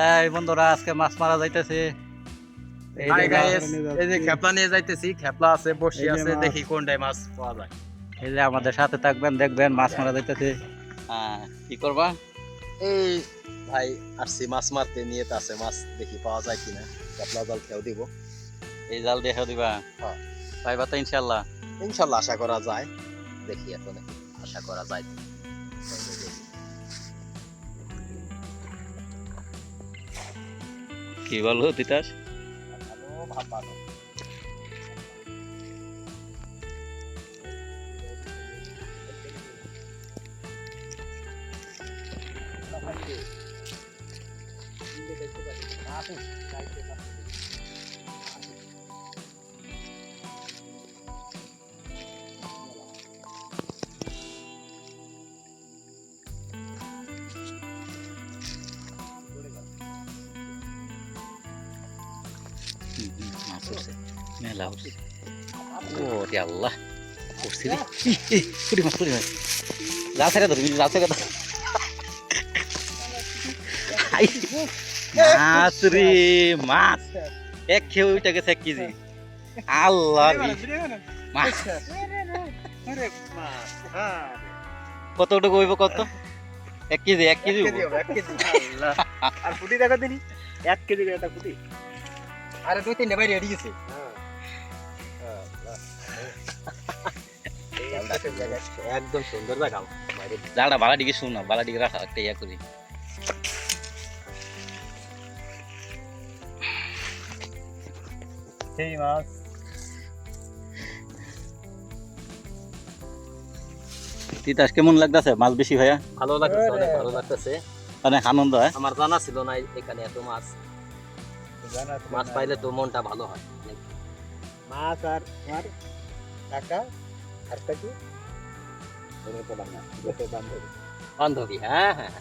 এই বন্ধুরা আজকে মাছ মারা যাইতেছে। এই যে খেপলা নিয়ে যাইতেছি খেপলা আছে বসি আছে দেখি কোনটায় মাছ পাওয়া যায়। এই যে আমাদের সাথে থাকবেন দেখবেন মাছ মারা যাইতেছে। হ্যাঁ কি করবা? এই ভাই আসছি মাছ মারতে নিয়ে তো আছে মাছ দেখি পাওয়া যায় কিনা। খেপলা জাল খেয়েও দিব। এই জাল দেখে দিবা? হ্যাঁ। পাইবা তো ইনশাল্লাহ। ইনশাল্লাহ আশা করা যায়। দেখি এখন আশা করা যায়। কি বলব তিতাস ভালো, ভাব মেলা উঠছে ও রে আল্লাহ উঠছে রে পুরি মাছ পুরি মাছ যা ছেড়ে ধরবি যা ছেড়ে ধর মাছ রে মাছ এক খেয়ে ওইটা গেছে এক কেজি আল্লাহ রে মাছ কতটুকু হইব কত এক কেজি এক কেজি। আর ফুটি দেখা দিনি এক কেজি একটা ফুটি আরে দুই তিনটা বাইরে রেডি গেছে একদম সুন্দর জালটা বালা দিকে শুন না বালা দিকে রাখা একটা ইয়া করি। সেই মাছ। তিতাস কেমন লাগতেছে মাছ বেশি ভাইয়া? ভালো লাগতেছে অনেক ভালো লাগতেছে। অনেক আনন্দ হয়? আমার জানা ছিল না এখানে এত মাছ। মাছ পাইলে তো মনটা ভালো হয়। মাছ আর আর টাকা? আর টাকি বান্ধবী। হ্যাঁ হ্যাঁ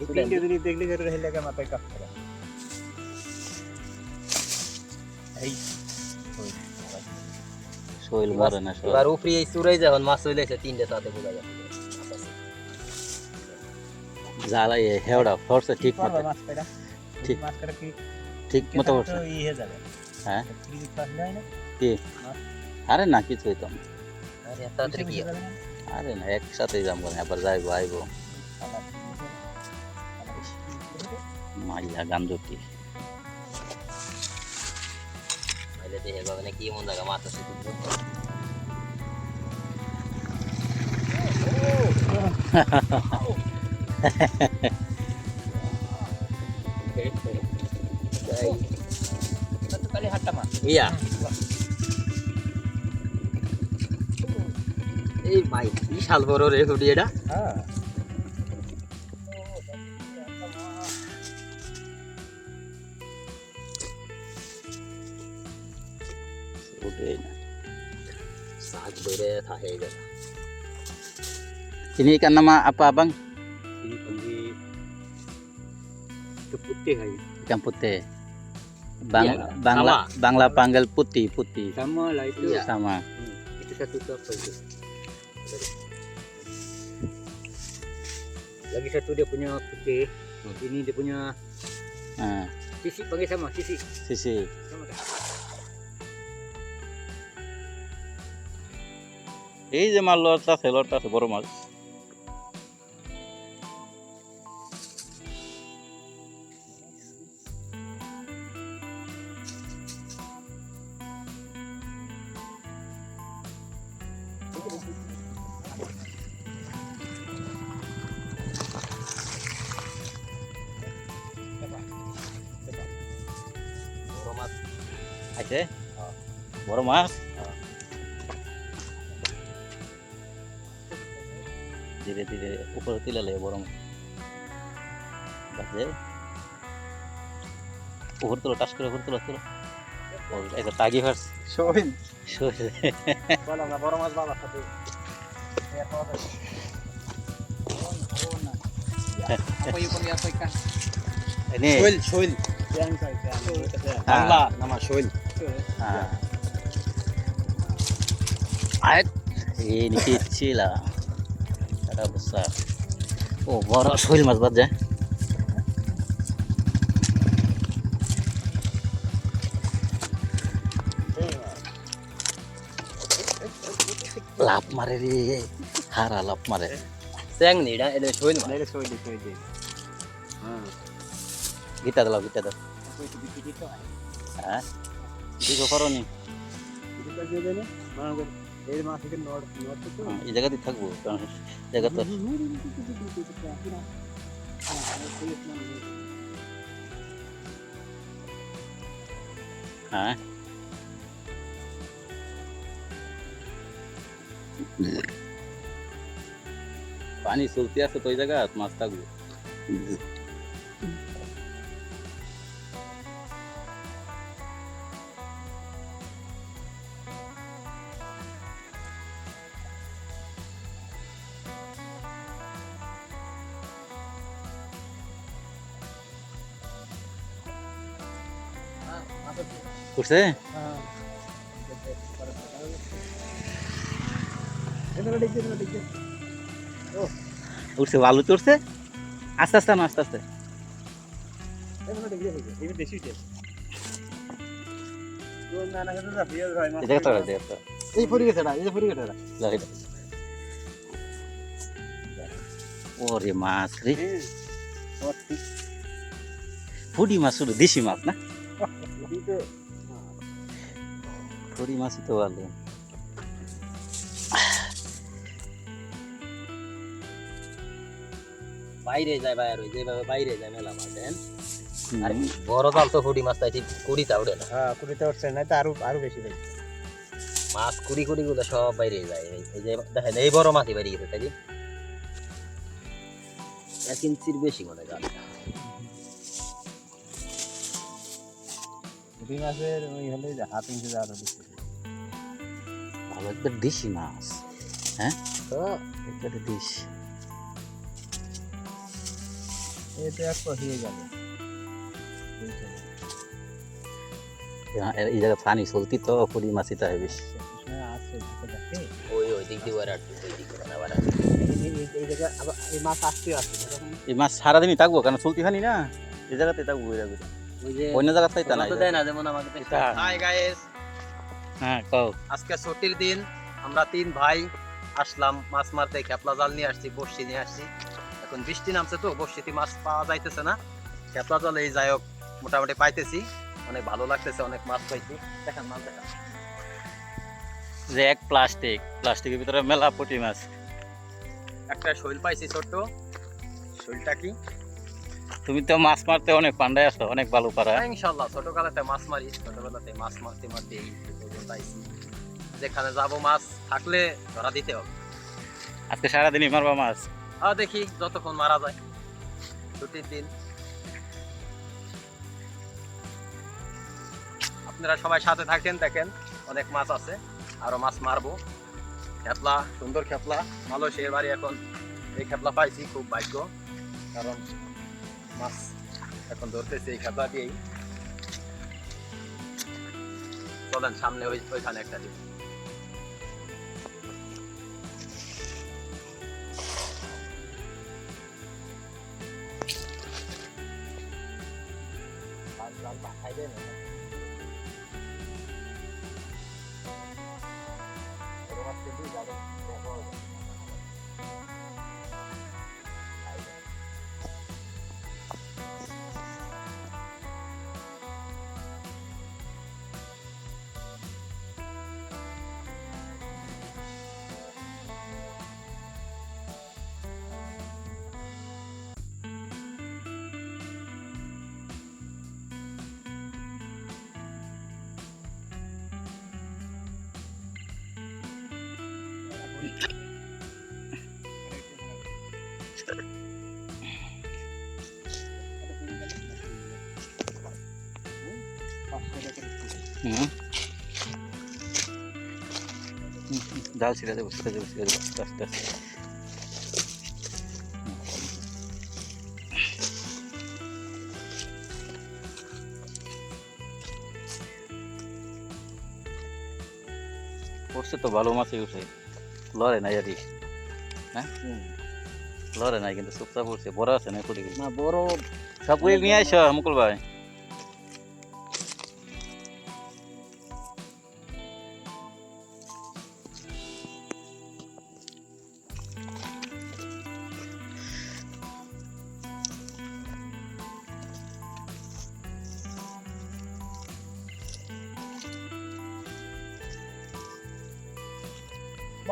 এই তিনটে জিনিস দেখলে যেটা হেলে গা মাথায় কাজ করে শৈল মরে না শৈল। এবার উপরে এই চুরাই যখন মাছ চলে এসে তিনটে তাতে বোঝা যাবে। জ্বালাই হেওড়া ফরছে ঠিক মতো। ঠিক। মাছ কাটা কি ঠিক মতো তো হয়ে হ্যাঁ কি? আরে না কিছু হইতো না। আরে এত তাড়াতাড়ি কি যাবে না আরে না একসাথেই যাব না এবার যাইবো আইবো মাইয়া গান্ধটি পাইলে দেখে যাবে না কি এমন জায়গা মাছ আছে ইয়া এই ভাই বিশাল বড় রে হুডি এটা হ্যাঁ উঠেই না সাজ ধরে থাকে গেল ini ikan nama apa abang ini penggi itu putih aja ikan putih Bang, Iya, bangla sama. bangla panggil putih putih sama lah itu Iya. sama itu satu tuh apa itu lagi satu dia punya putih ini dia punya nah, sisi panggil sama sisi sisi sama kan এই যে মাছ লড়টা আছে লড়টা আছে বড় মাছ আছে বড় মাছ ধীরে ধীরে উপরে তুলে লাগে বড় মাছ বাজে উপর তুলো টাস করে উপর তুলো তুলো এটা তাগি ফার্স soin সরে kalau nggak borong mas balas satu apa yung pangyapoy ini হ্যাঁ। এদিকে ছিলা। একটা অবস্থা। ও বড় শৈল মাছ বাদ যায় লাভ মারে রে। হারা লাভ মারে। চ্যাং নিডা এটা শৈল মাছ। এটা শৈল শৈল হ্যাঁ। গিটা দাও গিটা দাও। হ্যাঁ। দিগো করো নি। এটা দিয়ে দেনে করে এই মাছ থেকে নড় নড় তো হ্যাঁ, এই জায়গাতেই থাকব কারণ জায়গা তো হ্যাঁ। পানি চলতে আছে তো ওই জায়গা মাছ থাকব। উঠছে উঠছে আলু চড়ছে। আস্তে আস্তে না আস্তে আস্তে। হয় এই। ওরে মাছ রে। ফুডি মাছ শুধু দেশি মাছ না? ফুডি মাছই তো ভালো বাইরে যায় বাইরে যেভাবে বাইরে যায় মেলা মাছ দেখেন আর বড় জাল তো ফুটি মাছ তাই কুড়িটা উঠে না। হ্যাঁ কুড়িতে উঠছে না তো আরও আরও বেশি মাছ কুড়ি কুড়ি গুলো সব বাইরে যায়। এই- এই যে দেখেন এই বড় মাছই বাইরে গেছে তাই এক ইঞ্চির বেশি মনে জাল মাসের ওই হলে যে হাফ ইঞ্চি ভালো একটা দেশি মাছ হ্যাঁ? তো একটা দেশি। এই তো হয়ে গেল। এই জায়গা পানি চলতি তো ফুডি মাছই তো হয় বেশি ওই ওই দিক দিয়ে আর ওই দিক এই জায়গা আবার এই মাছ আসছে এই মাছ সারাদিনই থাকব কেন চলতি খানি না? এই থাকব ওই জায়গাতে ওই অন্য জায়গাতে তা না তো দেয় না যেমন আমাকে হাই গাইস হ্যাঁ কও। আজকে ছুটির দিন আমরা তিন ভাই আসলাম মাছ মারতে খেপলা জাল নিয়ে আসছি বড়শি নিয়ে আসছি। এখন বৃষ্টি নামছে তো বড়শিতে মাছ পাওয়া যাইতেছে না। খেপলা জাল এই যাই হোক মোটামুটি পাইতেছি। অনেক ভালো লাগতেছে অনেক মাছ পাইছি। দেখেন মাছ দেখেন। যে এক প্লাস্টিক প্লাস্টিকের ভিতরে মেলা পুঁটি মাছ। একটা শৈল পাইছি ছোট্ট। শৈলটা কি? তুমি তো মাছ মারতে অনেক পান্ডায় আসো অনেক ভালো পারা হ্যাঁ, ইনশাল্লাহ ছোটবেলাতে মাছ মারি ছোটবেলাতে মাছ মারতে মারতে এই যেখানে যাব মাছ থাকলে ধরা দিতে হবে। আজকে সারাদিনই মারবা মাছ? আর দেখি যতক্ষণ মারা যায় ছুটির দিন। আপনারা সবাই সাথে থাকেন দেখেন অনেক মাছ আছে আরও মাছ মারবো। খেপলা সুন্দর খেপলা মালয়েশিয়ার বাড়ি এখন। এই খেপলা পাইছি খুব ভাগ্য কারণ মাছ এখন ধরতেছি এই খেপলা দিয়েই। চলেন সামনে ওই ওইখানে একটা দিন। হুম ডাল ছিঁড়ে দেবো ছিঁড়ে দেবো ছিঁড়ে দেবো আস্তে আস্তে তো ভালো মাছই উঠে। লড়ে নাই আর হ্যাঁ? লড়ে নাই কিন্তু চুপচাপ পড়ছে বড় আছে না কুড়ি না বড় সব কুড়ি নিয়ে আইসো মুকুল ভাই।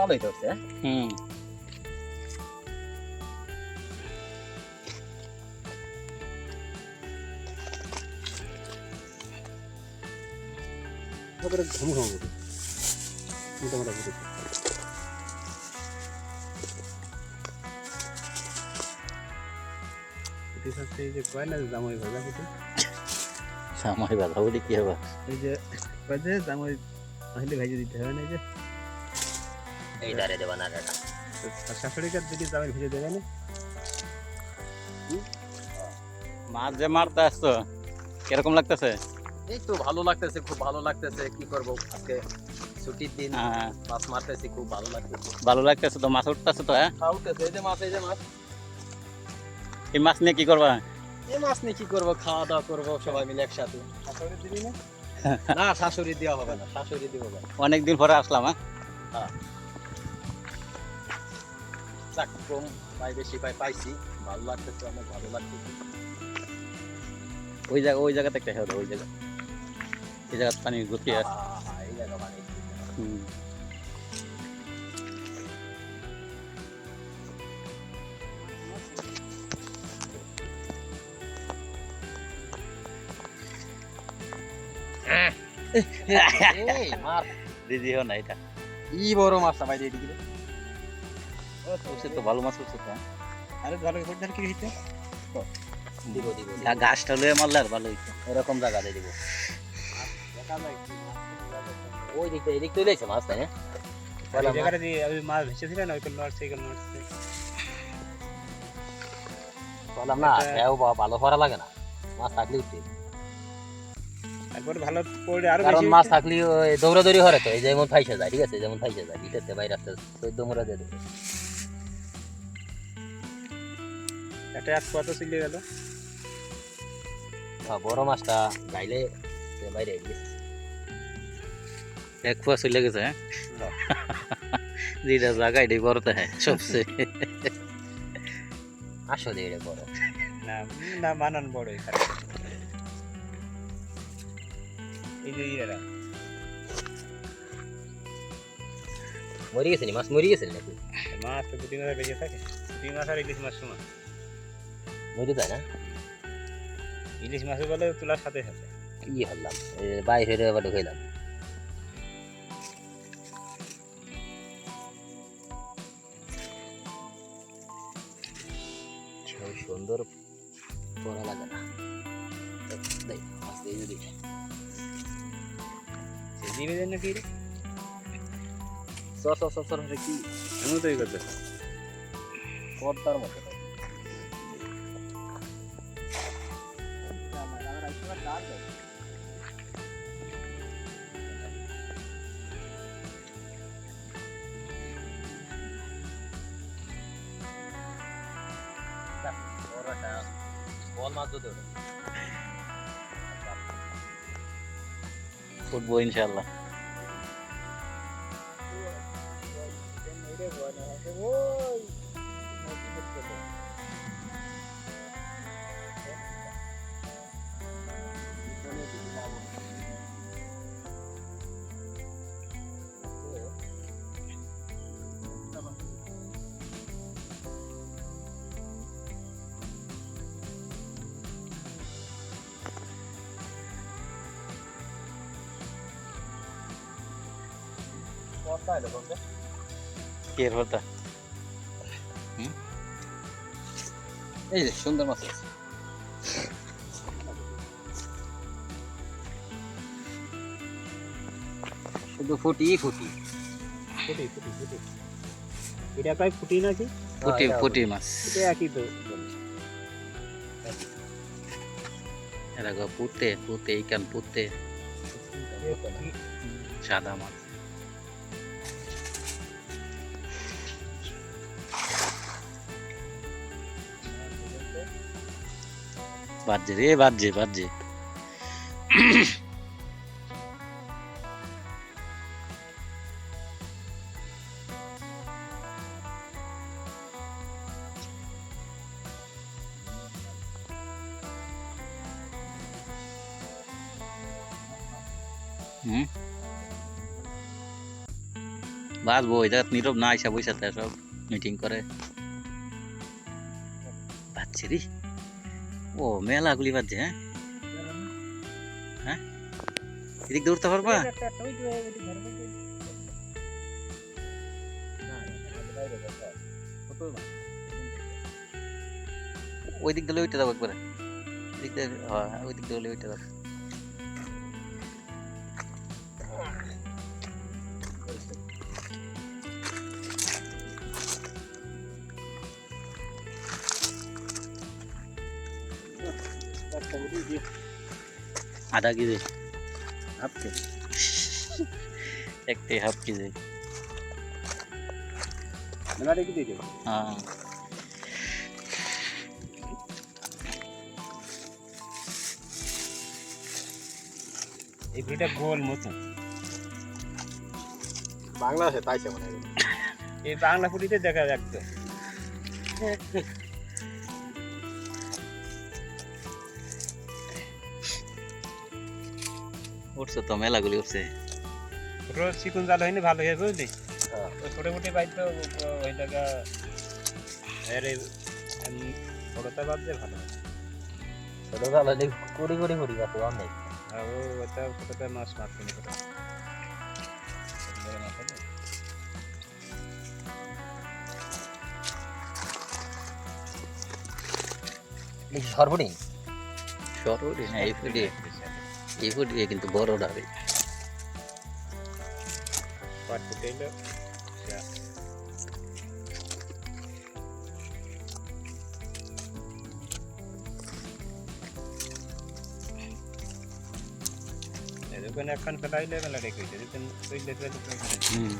ভালোই ধরছে? হুম ঘুম ঘুম মোটামুটি হচ্ছে এই যে কয় না জামাই ভাজা বলি কি হবে ওই যে কয় যে জামাই তাহলে ভাইজে দিতে হবে না যে এই দেবা না এটা দিদি ভেজে দেবে না মাছ যে মারতে আসতো কীরকম লাগতেছে? এই তো ভালো লাগতেছে খুব ভালো লাগতেছে। কি করব? আজকে ছুটির দিন হ্যাঁ, মাছ মারতেছি খুব ভালো লাগতেছে। ভালো লাগতেছে তো মাছ উঠতেছে তো হ্যাঁ? উঠতেছে। এই যে মাছ এই যে মাছ। এই মাছ নিয়ে কি করবা? এই মাছ নিয়ে কি করব? খাওয়া দাওয়া করব সবাই মিলে একসাথে। শাশুড়ি দিদি না? না শাশুড়ি দেওয়া হবে না শাশুড়ি দিব। না অনেকদিন পরে আসলাম হ্যাঁ। যাক কম পাই বেশি পাই পাইছি। ভালো লাগতেছে অনেক ভালো লাগতেছে। ওই জায়গা ওই জায়গাতে একটা খেয়ে ওই জায়গা। এই জায়গা পানি গুছিয়ে আছে আহা, এই জায়গা মানে হুম। মাছ দিদিও না এটা। ই বড় মাছটা ভাই এদিকে দে। উঠছে তো ভালো মাছ উঠছে তো হ্যাঁ। আরে ভালো করে কি হইতে দিব দিব। গাছটা লয়ে মারলে আর ভালো হইতো এরকম জায়গাতে দিব। ওই দিকটা এদিক তো লইছে মাছ তাই না? জায়গাটা দিয়ে আমি মাছ না নড়ছে নড়ছে বললাম না বা- ভালো করা লাগে না। মাছ থাকলে ভালো পড়ে আরও কারণ মাছ থাকলে দৌড়াদৌড়ি হরে তো এই যেমন ফাইসে যায় ঠিক আছে? যেমন ফাইসে যায় ভিতরতে বাইরে আসতে চোদ্দ মোড়া দিয়ে দেবে একটা এক কত ছিল গেল। বড় মাছটা গাইলে বাইরে এক ফুয়া চলে গেছে হ্যাঁ? যেটা জায়গা এটাই বড়তে হ্যাঁ সবচেয়ে। আসলে এটা বড়। না না মানান বড় এখানে। এই যে ইয়েরা। মরি গেছে নি? মাছ মরি গেছে নাকি? মাছ তো পুঁটি মাছ বেঁচে থাকে। পুঁটি মাছ আর ইলিশ মাছ সমান মরি যায় না ইলিশ মাছ বলে তোলার সাথে সাথে কি হলাম বাইরে এবার ঢুকাইলাম সুন্দর পড়া লাগে না দিবে যেন কি রে সর সর সর সর কি এমন তো এই করতে মতো উঠবো ইনশাল্লাহ হতা এই যে সুন্দর মাছ আছে শুধু ফুটি ফুটি ফুটি ফুটি ফুটি এটা কয় ফুটি নাকি পুটি পুটি মাছ এটা একই তো এরা পুতে পুতে ইকান পুতে সাদা মাছ বাজে রে বাজে বাজে বাঁচবো ওই নীরব না আইসা থাকে সব মিটিং করে। বাচ্চে রে। ও, মেলা গুলি বাজছে হ্যাঁ? এদিক দৌড়তে পারবা? ওই দিক দিলে ওইটা যাব একবারে। ওই দিক দিয়ে হ্যাঁ দিয়ে ওইটা যাব আধা কেজি। একটাই হাফ কেজি। মেলাটা কি দিয়ে দেবো হ্যাঁ। এই ভিডিওটা গোল মতন বাংলাদেশে তাইছে মনে হয়। এই বাংলা ফুটিতে দেখা যাচ্ছে। উঠছে তো মেলাগুলি উঠছে রোজ চিকুন জাল হয়নি ভালো হয়ে বুঝলি? হ্যাঁ। ছোট মোটি বাইক তো ওই জায়গা এর এই বড়টা বাদ দিয়ে ভালো। ছোট জালে কুড়ি কুড়ি কুড়ি আছে অনেক। আর ও ওটা ছোটটা মাছ মারছে না ছোট মাছ হবে সর্বনিম্ন সরোরি না এই ফুটি। এই ফুটি কিন্তু বড় ডাবে পাট ফুটে এলো দোকানে এখন ফেলাইলে মেলা রেখে দিতে দোকান তৈলে তৈলে হুম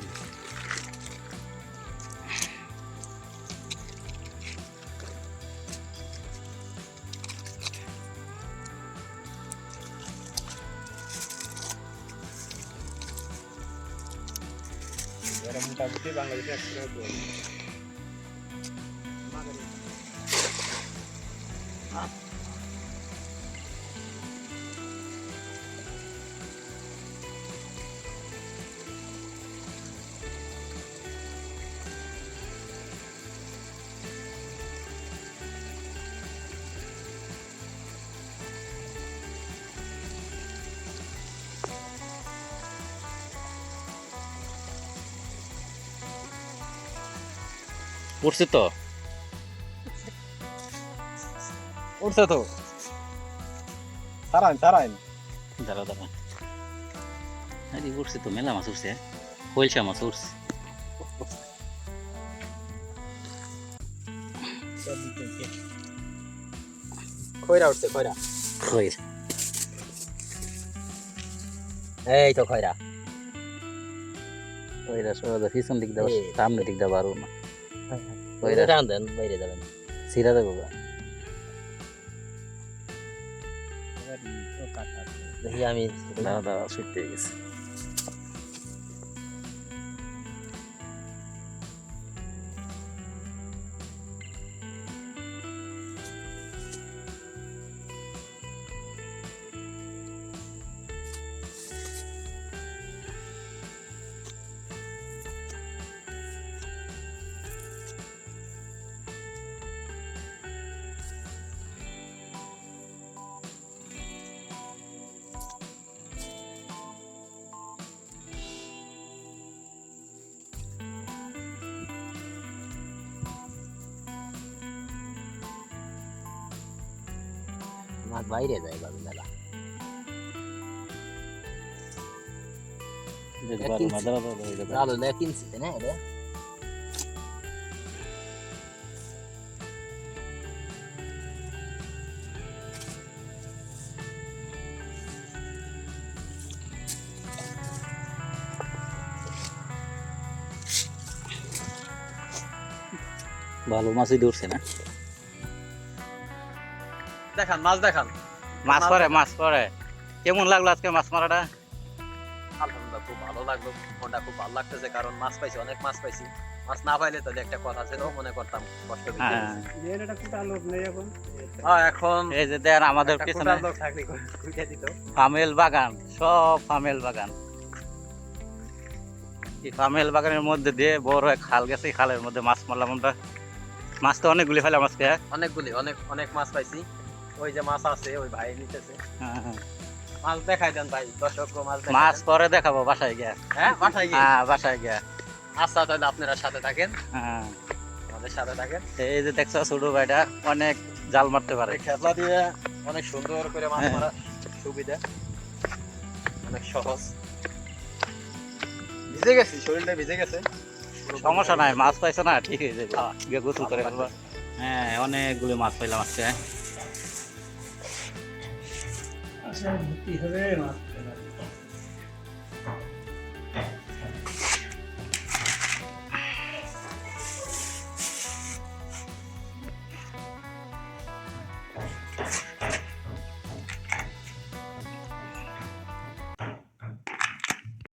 বাংলাদেশে একশো টাকা উঠছে তো। উঠছে তো। সারাইন সারাইন দাঁড়া দাঁড়া আরে উঠছে তো মেলা মাছ উঠছে। হইলসা মাছ উঠছে। খয়রা উঠছে খয়রা। হই এই তো খয়রা। ওইরা সব পিছন দিক দাও সামনে দিক দাও পারব না। খয়রা টান দেন বাইরে যাবেন সিরা দেবো। দেখি আমি দাঁড়া দাঁড়া ছুটতে গেছে মাছ বাইরে যায় বাবু দাঁড়া। ভালো কিনছি না এটা ভালো মাছই ধরছে না দেখান মাছ দেখান। মাছ পরে মাছ পরে। কেমন লাগল আজকে মাছ মারাটা? আলহামদুলিল্লাহ খুব ভালো লাগল। মনটা খুব ভালো লাগতেছে কারণ মাছ পাইছি অনেক মাছ পাইছি। মাছ না পাইলে তাহলে একটা কথা ছিল মনে করতাম কষ্ট হ্যাঁ। নেই এখন। হ্যাঁ এই যে দেন আমাদের পিছনে ফামেল বাগান সব ফামেল বাগান। এই পামেল বাগানের মধ্যে দিয়ে বড় এক খাল গেছে খালের মধ্যে মাছ মারলাম আমরা। মাছ তো অনেকগুলি ফেলাম আজকে হ্যাঁ? অনেকগুলি অনেক অনেক মাছ পাইছি। ওই যে মাছ আছে ওই ভাই নিতেছে। হ্যাঁ, হ্যাঁ। মাছ দেখাই দেন ভাই দর্শক মাছ মাছ পরে দেখাবো বাসায় গিয়া। হ্যাঁ বাসায় গিয়ে? হ্যাঁ বাসায় গিয়া। আচ্ছা তাহলে আপনারা সাথে থাকেন। হ্যাঁ। আমাদের সাথে থাকেন। এই যে দেখছ ছোট ভাইটা অনেক জাল মারতে পারে। খেপলা দিয়ে অনেক সুন্দর করে মাছ। মারা সুবিধা। অনেক সহজ। ভিজে গেছি শরীরটা ভিজে গেছে। সমস্যা নাই মাছ পাইছো না ঠিক হয়ে যাবে। গোসল করে ফেলবা। হ্যাঁ অনেকগুলো মাছ পাইলাম আজকে। ちなみに言っていただければ